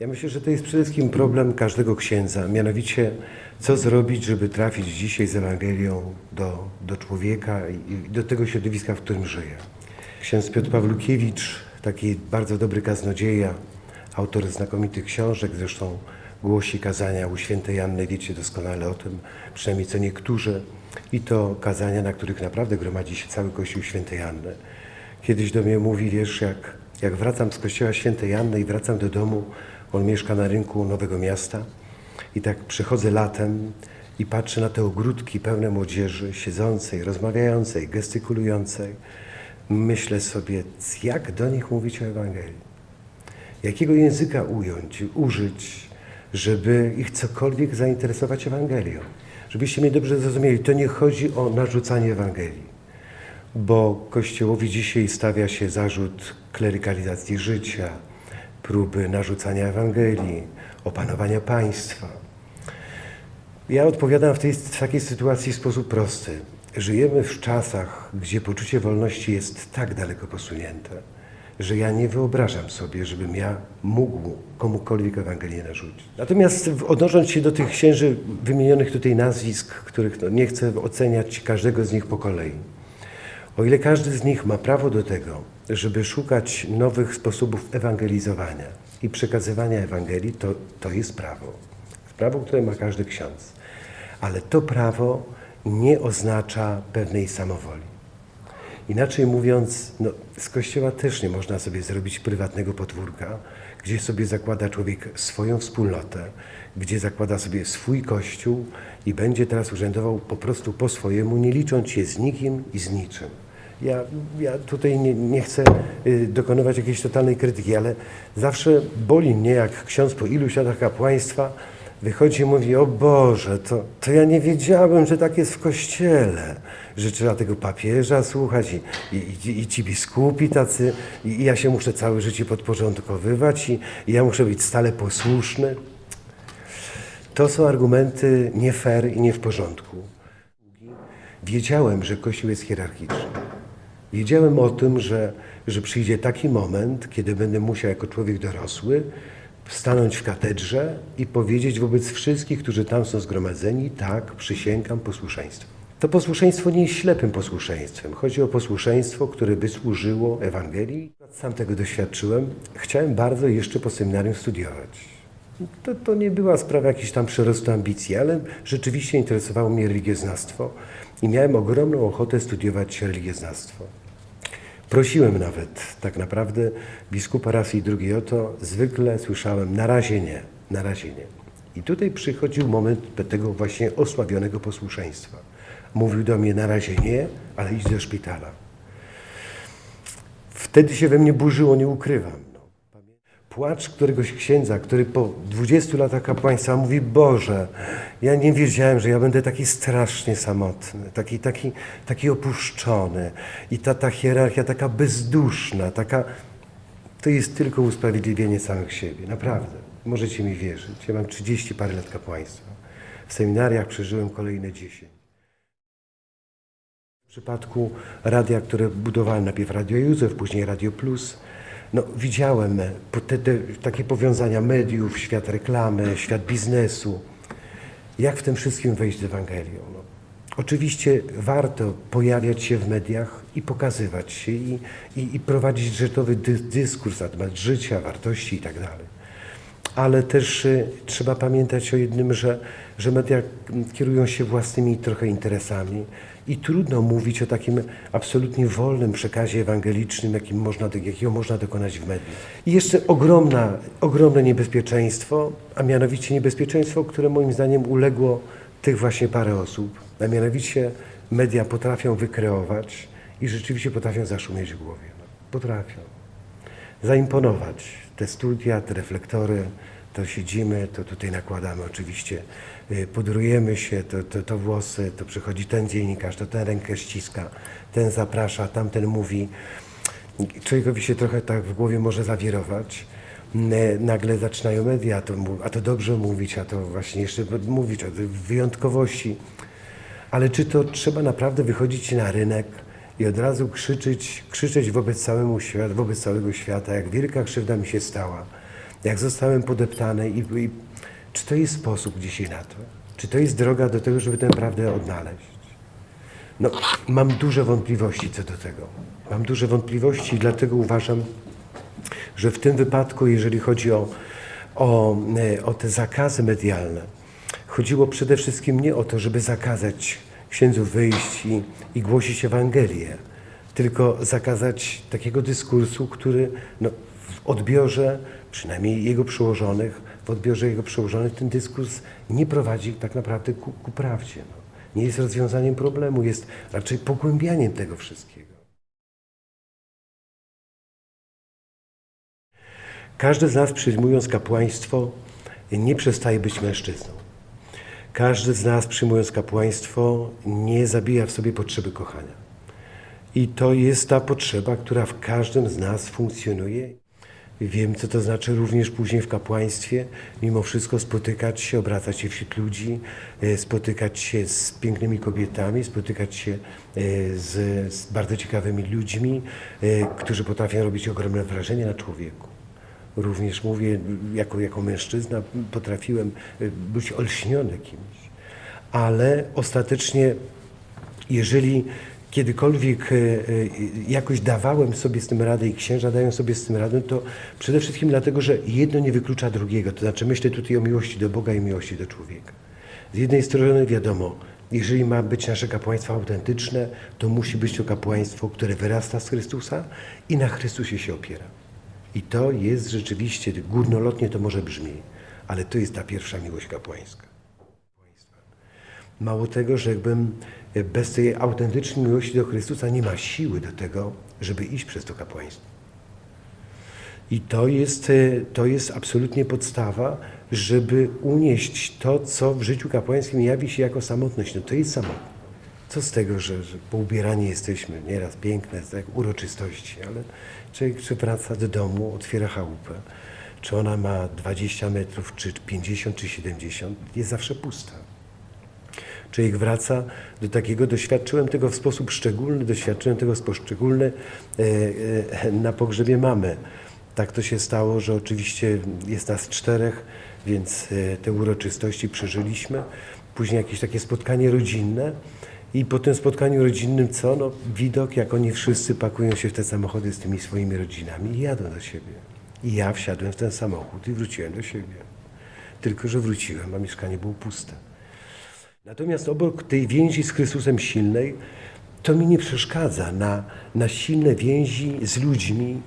Ja myślę, że to jest przede wszystkim problem każdego księdza, mianowicie co zrobić, żeby trafić dzisiaj z Ewangelią do, do człowieka i, do tego środowiska, w którym żyje. Ksiądz Piotr Pawlukiewicz, taki bardzo dobry kaznodzieja, autor znakomitych książek, zresztą głosi kazania u świętej Janny, wiecie doskonale o tym, przynajmniej co niektórzy, i to kazania, na których naprawdę gromadzi się cały Kościół świętej Janny. Kiedyś do mnie mówi, wiesz, jak, jak wracam z kościoła świętej Janny i wracam do domu, on mieszka na rynku Nowego Miasta i tak przychodzę latem i patrzę na te ogródki pełne młodzieży, siedzącej, rozmawiającej, gestykulującej. Myślę sobie, jak do nich mówić o Ewangelii. Jakiego języka ująć, użyć, żeby ich cokolwiek zainteresować Ewangelią. Żebyście mnie dobrze zrozumieli, to nie chodzi o narzucanie Ewangelii bo Kościołowi dzisiaj stawia się zarzut klerykalizacji życia, próby narzucania Ewangelii, opanowania państwa. Ja odpowiadam w, tej, w takiej sytuacji w sposób prosty. Żyjemy w czasach, gdzie poczucie wolności jest tak daleko posunięte, że ja nie wyobrażam sobie, żebym ja mógł komukolwiek Ewangelię narzucić. Natomiast odnosząc się do tych księży wymienionych tutaj nazwisk, których no, nie chcę oceniać każdego z nich po kolei, o ile każdy z nich ma prawo do tego, żeby szukać nowych sposobów ewangelizowania i przekazywania Ewangelii, to, to jest prawo. Prawo, które ma każdy ksiądz. Ale to prawo nie oznacza pewnej samowoli. Inaczej mówiąc, no, z kościoła też nie można sobie zrobić prywatnego podwórka, gdzie sobie zakłada człowiek swoją wspólnotę, gdzie zakłada sobie swój kościół i będzie teraz urzędował po prostu po swojemu, nie licząc się z nikim i z niczym. Ja, ja tutaj nie, nie chcę y, dokonywać jakiejś totalnej krytyki, ale zawsze boli mnie, jak ksiądz po iluś latach kapłaństwa wychodzi i mówi, o Boże, to, to ja nie wiedziałem, że tak jest w Kościele, że trzeba tego papieża słuchać i, i, i, i ci biskupi tacy, i, i ja się muszę całe życie podporządkowywać i, i ja muszę być stale posłuszny. To są argumenty nie fair i nie w porządku. Wiedziałem, że Kościół jest hierarchiczny. Wiedziałem o tym, że, że przyjdzie taki moment, kiedy będę musiał jako człowiek dorosły stanąć w katedrze i powiedzieć wobec wszystkich, którzy tam są zgromadzeni, tak, przysięgam posłuszeństwo. To posłuszeństwo nie jest ślepym posłuszeństwem. Chodzi o posłuszeństwo, które by służyło Ewangelii. Sam tego doświadczyłem. Chciałem bardzo jeszcze po seminarium studiować. To, to nie była sprawa jakiejś tam przerostu ambicji, ale rzeczywiście interesowało mnie religioznawstwo i miałem ogromną ochotę studiować religioznawstwo. Prosiłem nawet tak naprawdę biskupa raz i drugi o to. Zwykle słyszałem, na razie nie, na razie nie. I tutaj przychodził moment tego właśnie osławionego posłuszeństwa. Mówił do mnie, na razie nie, ale idź do szpitala. Wtedy się we mnie burzyło, nie ukrywam. Płacz któregoś księdza, który po 20 latach kapłaństwa mówi, Boże, ja nie wiedziałem, że ja będę taki strasznie samotny, taki, taki, taki opuszczony i ta, ta hierarchia taka bezduszna, taka... To jest tylko usprawiedliwienie samych siebie, naprawdę. Możecie mi wierzyć. Ja mam 30 parę lat kapłaństwa. W seminariach przeżyłem kolejne 10. W przypadku radia, które budowałem najpierw Radio Józef, później Radio Plus, no, widziałem te, te, takie powiązania mediów, świat reklamy, świat biznesu. Jak w tym wszystkim wejść z Ewangelią? No, oczywiście warto pojawiać się w mediach i pokazywać się i, i, i prowadzić rzeczowy dy, dyskurs na temat życia, wartości itd ale też y, trzeba pamiętać o jednym, że, że media kierują się własnymi trochę interesami i trudno mówić o takim absolutnie wolnym przekazie ewangelicznym, jakim można, jakiego można dokonać w mediach. I jeszcze ogromna, ogromne niebezpieczeństwo, a mianowicie niebezpieczeństwo, które moim zdaniem uległo tych właśnie parę osób, a mianowicie media potrafią wykreować i rzeczywiście potrafią zaszumieć w głowie. Potrafią zaimponować. Te studia, te reflektory, to siedzimy, to tutaj nakładamy oczywiście, pudrujemy się, to, to, to włosy, to przychodzi ten dziennikarz, to ten rękę ściska, ten zaprasza, tamten mówi. Człowiekowi się trochę tak w głowie może zawirować. Nagle zaczynają media, a to, a to dobrze mówić, a to właśnie jeszcze mówić o wyjątkowości. Ale czy to trzeba naprawdę wychodzić na rynek i od razu krzyczeć, krzyczeć wobec, całemu świat, wobec całego świata, jak wielka krzywda mi się stała, jak zostałem podeptany i, i czy to jest sposób dzisiaj na to? Czy to jest droga do tego, żeby tę prawdę odnaleźć? No, mam duże wątpliwości co do tego. Mam duże wątpliwości i dlatego uważam, że w tym wypadku, jeżeli chodzi o, o, e, o te zakazy medialne, chodziło przede wszystkim nie o to, żeby zakazać księdzu wyjść i, i głosić Ewangelię, tylko zakazać takiego dyskursu, który no, w odbiorze, przynajmniej jego przełożonych, w odbiorze jego przełożonych ten dyskurs nie prowadzi tak naprawdę ku, ku prawdzie. No. Nie jest rozwiązaniem problemu, jest raczej pogłębianiem tego wszystkiego. Każdy z nas przyjmując kapłaństwo nie przestaje być mężczyzną. Każdy z nas przyjmując kapłaństwo nie zabija w sobie potrzeby kochania. I to jest ta potrzeba, która w każdym z nas funkcjonuje. Wiem, co to znaczy również później w kapłaństwie, mimo wszystko spotykać się, obracać się wśród ludzi, e, spotykać się z pięknymi kobietami, spotykać się e, z, z bardzo ciekawymi ludźmi, e, którzy potrafią robić ogromne wrażenie na człowieku. Również mówię, jako, jako mężczyzna potrafiłem być olśniony kimś. Ale ostatecznie, jeżeli kiedykolwiek e, e, jakoś dawałem sobie z tym radę i księża dają sobie z tym radę, to przede wszystkim dlatego, że jedno nie wyklucza drugiego. To znaczy myślę tutaj o miłości do Boga i miłości do człowieka. Z jednej strony wiadomo, jeżeli ma być nasze kapłaństwo autentyczne, to musi być to kapłaństwo, które wyrasta z Chrystusa i na Chrystusie się opiera. I to jest rzeczywiście, górnolotnie to może brzmi, ale to jest ta pierwsza miłość kapłańska. Mało tego, że jakbym bez tej autentycznej miłości do Chrystusa nie ma siły do tego, żeby iść przez to kapłaństwo. I to jest, e, to jest absolutnie podstawa, żeby unieść to, co w życiu kapłańskim jawi się jako samotność. No to jest samotność. Co z tego, że, że poubierani jesteśmy, nieraz piękne, tak, uroczystości, ale człowiek czy wraca do domu, otwiera chałupę, czy ona ma 20 metrów, czy 50, czy 70, jest zawsze pusta. Człowiek wraca do takiego, doświadczyłem tego w sposób szczególny, doświadczyłem tego w sposób szczególny e, e, na pogrzebie mamy. Tak to się stało, że oczywiście jest nas czterech, więc e, te uroczystości przeżyliśmy. Później jakieś takie spotkanie rodzinne. I po tym spotkaniu rodzinnym co? No, widok, jak oni wszyscy pakują się w te samochody z tymi swoimi rodzinami i jadą do siebie. I ja wsiadłem w ten samochód i wróciłem do siebie. Tylko, że wróciłem, a mieszkanie było puste. Natomiast obok tej więzi z Chrystusem silnej, to mi nie przeszkadza na, na silne więzi z ludźmi,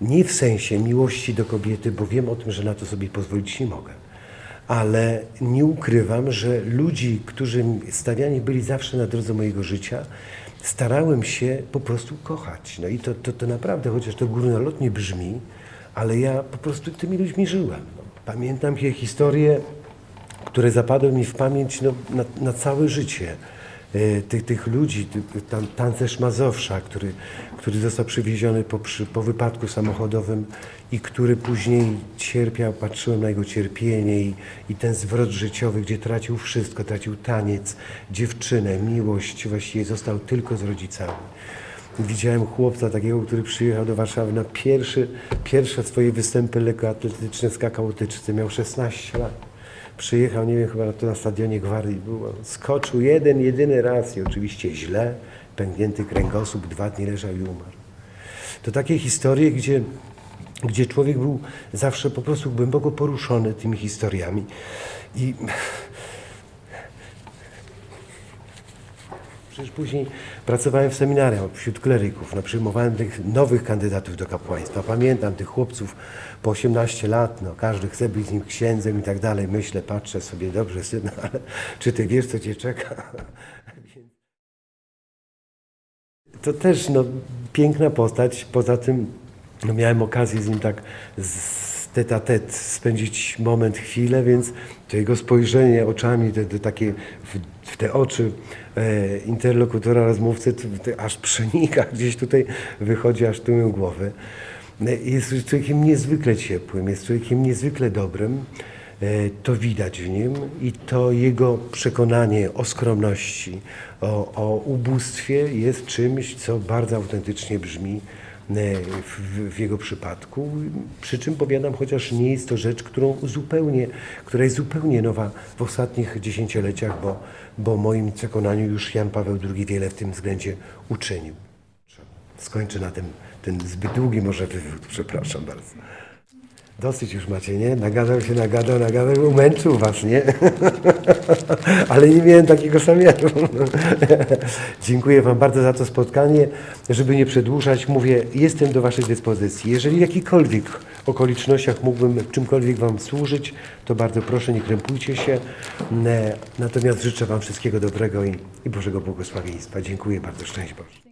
nie w sensie miłości do kobiety, bo wiem o tym, że na to sobie pozwolić nie mogę. Ale nie ukrywam, że ludzi, którzy stawiani byli zawsze na drodze mojego życia, starałem się po prostu kochać. No i to, to, to naprawdę, chociaż to górnolotnie brzmi, ale ja po prostu tymi ludźmi żyłem. Pamiętam je historie które zapadły mi w pamięć no, na, na całe życie. E, tych, tych ludzi, tam, tancerz Mazowsza, który, który został przywieziony po, po wypadku samochodowym i który później cierpiał, patrzyłem na jego cierpienie i, i ten zwrot życiowy, gdzie tracił wszystko, tracił taniec, dziewczynę, miłość, właściwie został tylko z rodzicami. Widziałem chłopca takiego, który przyjechał do Warszawy na pierwszy, pierwsze swoje występy lekkoatletyczne, skakał łotyczce, miał 16 lat. Przyjechał, nie wiem, chyba to na stadionie Gwardii było. Skoczył jeden, jedyny raz i oczywiście źle. Pęknięty kręgosłup, dwa dni leżał i umarł. To takie historie, gdzie, gdzie człowiek był zawsze po prostu głęboko poruszony tymi historiami. I Przecież później pracowałem w seminarium wśród kleryków, no, przyjmowałem tych nowych kandydatów do kapłaństwa. Pamiętam tych chłopców po 18 lat, no, każdy chce być nim księdzem i tak dalej. Myślę, patrzę sobie, dobrze synu, ale czy ty wiesz, co cię czeka? To też no, piękna postać, poza tym no, miałem okazję z nim tak z tet a tet spędzić moment, chwilę, więc to jego spojrzenie oczami, te, te takie w, w te oczy interlokutora, rozmówcy, aż przenika, gdzieś tutaj wychodzi aż tyłem głowy. E, Jest człowiekiem niezwykle ciepłym, jest człowiekiem niezwykle dobrym. E, To widać w nim i to jego przekonanie o skromności, o, o ubóstwie jest czymś, co bardzo autentycznie brzmi w, w jego przypadku. Przy czym powiadam, chociaż nie jest to rzecz, którą zupełnie, która jest zupełnie nowa w ostatnich dziesięcioleciach, bo, bo moim przekonaniu już Jan Paweł II wiele w tym względzie uczynił. Skończę na tym, ten zbyt długi może wywód, przepraszam bardzo. Dosyć już macie, nie? Nagadał się, nagadał, nagadał, umęczył was, nie? Ale nie miałem takiego zamiaru. Dziękuję wam bardzo za to spotkanie. Żeby nie przedłużać, mówię, jestem do waszej dyspozycji. Jeżeli w jakichkolwiek okolicznościach mógłbym czymkolwiek wam służyć, to bardzo proszę, nie krępujcie się. Natomiast życzę wam wszystkiego dobrego i, i Bożego błogosławieństwa. Dziękuję bardzo, szczęść Boże.